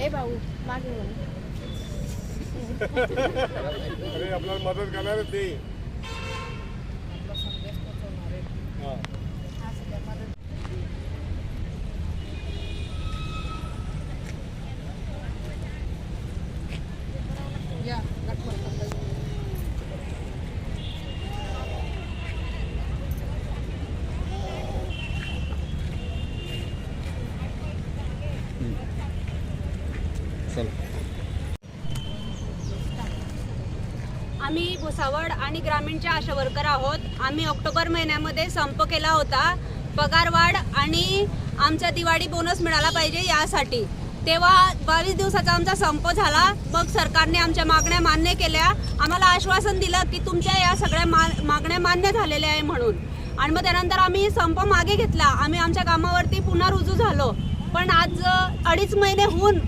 ए भाऊ मागे. अरे आपल्याला मदत करणार ते. आम्ही भुसावळ आणि ग्रामीणच्या आशा वर्कर आहोत. आम्ही ऑक्टोबर महिन्यामध्ये संप केला होता. पगारवाढ आणि आमचा दिवाळी बोनस मिळाला पाहिजे यासाठी. तेव्हा बावीस दिवसाचा आमचा संप झाला. मग सरकारने आमच्या मागण्या मान्य केल्या. आम्हाला आश्वासन दिलं की तुमच्या या सगळ्या मा मागण्या मान्य झालेल्या आहे म्हणून. आणि मग त्यानंतर आम्ही संप मागे घेतला. आम्ही आमच्या कामावरती पुन्हा रुजू झालो. पण आज अडीच महिने होऊन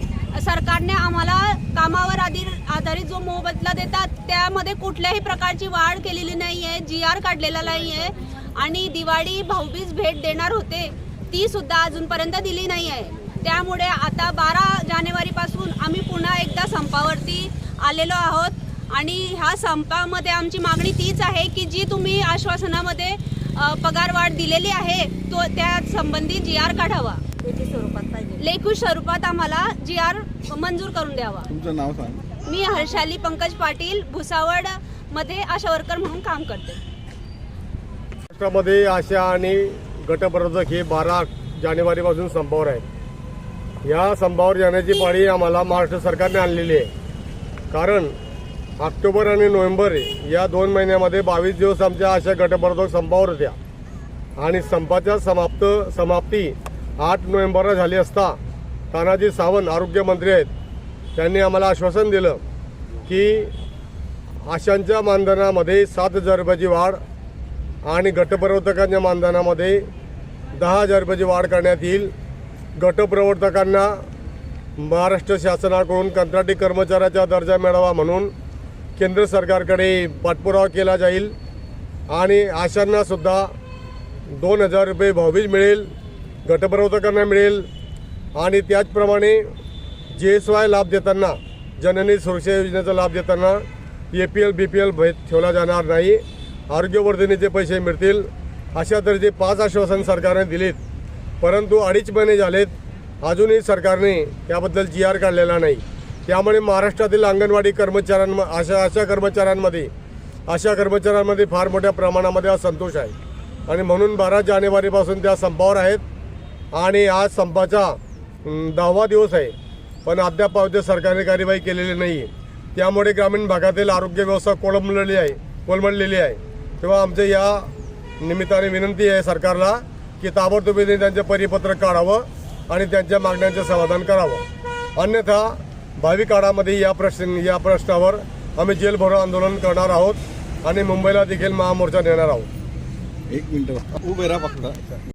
सरकारने आम्हाला कामावर आधी आधारित जो मोबदला देतात त्यामध्ये कुठल्याही प्रकारची वाढ केलेली नाही आहे जी आर काढलेला नाही आहे आणि दिवाळी भाऊबीज भेट देणार होते ती सुद्धा अजूनपर्यंत दिली नाही आहे त्यामुळे आता बारा जानेवारीपासून आम्ही पुन्हा एकदा संपावरती आलेलो आहोत. आणि ह्या संपामध्ये आमची मागणी तीच आहे की जी तुम्ही आश्वासनामध्ये पगारवाढ दिलेली आहे तो त्या संबंधी जी आर काढावा. याची स्वरूपात पाहिजे. लेखी स्वरूपात आम्हाला जी आर मंजूर करून द्यावा. तुमचं नाव सांग. मी हर्षाली पंकज पाटील भुसावळमध्ये आशा वर्कर म्हणून काम करते. महाराष्ट्रामध्ये आशा आणि गटप्रवर्तक हे बारा जानेवारीपासून संपावर आहेत. या संपावर जाण्याची पाळी आम्हाला महाराष्ट्र सरकारने आणलेली आहे. कारण ऑक्टोबर आणि नोव्हेंबर या दोन महिन्यामध्ये बावीस दिवस आमच्या आशा गटप्रवर्तक संपावर होत्या. आणि संपाच्या समाप्त समाप्ती आठ नोव्हेंबरला झाली असता तानाजी सावंत आरोग्यमंत्री आहेत. त्यांनी आम्हाला आश्वासन दिलं की आशांच्या मानधनामध्ये सात हजार रुपयाची वाढ आणि गटप्रवर्तकांच्या मानधनामध्ये दहा हजार रुपयाची वाढ करण्यात येईल. गटप्रवर्तकांना महाराष्ट्र शासनाकडून कंत्राटी कर्मचाऱ्याचा दर्जा मिळावा म्हणून केंद्र सरकारकडे पाठपुरावा केला जाईल. आणि आशांनासुद्धा दोन हजार रुपये भावबीज मिळेल गटप्रवर्तकांना मिळेल आणि त्याचप्रमाणे जी एस वाय लाभ देताना जननी सुरक्षा योजनेचा लाभ देताना A P L B P L भेद ठेवला जाणार नाही. आरोग्यवर्धनेचे पैसे मिळतील. अशा तऱ्हेचे पाच आश्वासन सरकारने दिलीत. परंतु अडीच महिने झालेत. अजूनही सरकारने त्याबद्दल जी आर काढलेला नाही. त्यामुळे महाराष्ट्रातील अंगणवाडी कर्मचाऱ्यांम अशा अशा कर्मचाऱ्यांमध्ये अशा कर्मचाऱ्यांमध्ये फार मोठ्या प्रमाणामध्ये असंतोष आहे. आणि म्हणून बारा जानेवारीपासून त्या संपावर आहेत. आणि आज संपाचा दहावा दिवस आहे. पण अद्याप अवधी सरकारने कार्यवाही केलेली नाही. आहे त्यामुळे ग्रामीण भागातील आरोग्य व्यवस्था कोलमडलेली आहे कोलमडलेली आहे. तेव्हा आमच्या या निमित्ताने विनंती आहे सरकारला की ताबडतोबीने त्यांचं परिपत्रक काढावं आणि त्यांच्या मागण्यांचं समाधान करावं. अन्यथा भावी काळामध्ये या प्रश्न या प्रश्नावर आम्ही जेल भरो आंदोलन करणार आहोत आणि मुंबईला देखील महामोर्चा नेणार आहोत. एक मिनिट उभे राहा फक्त.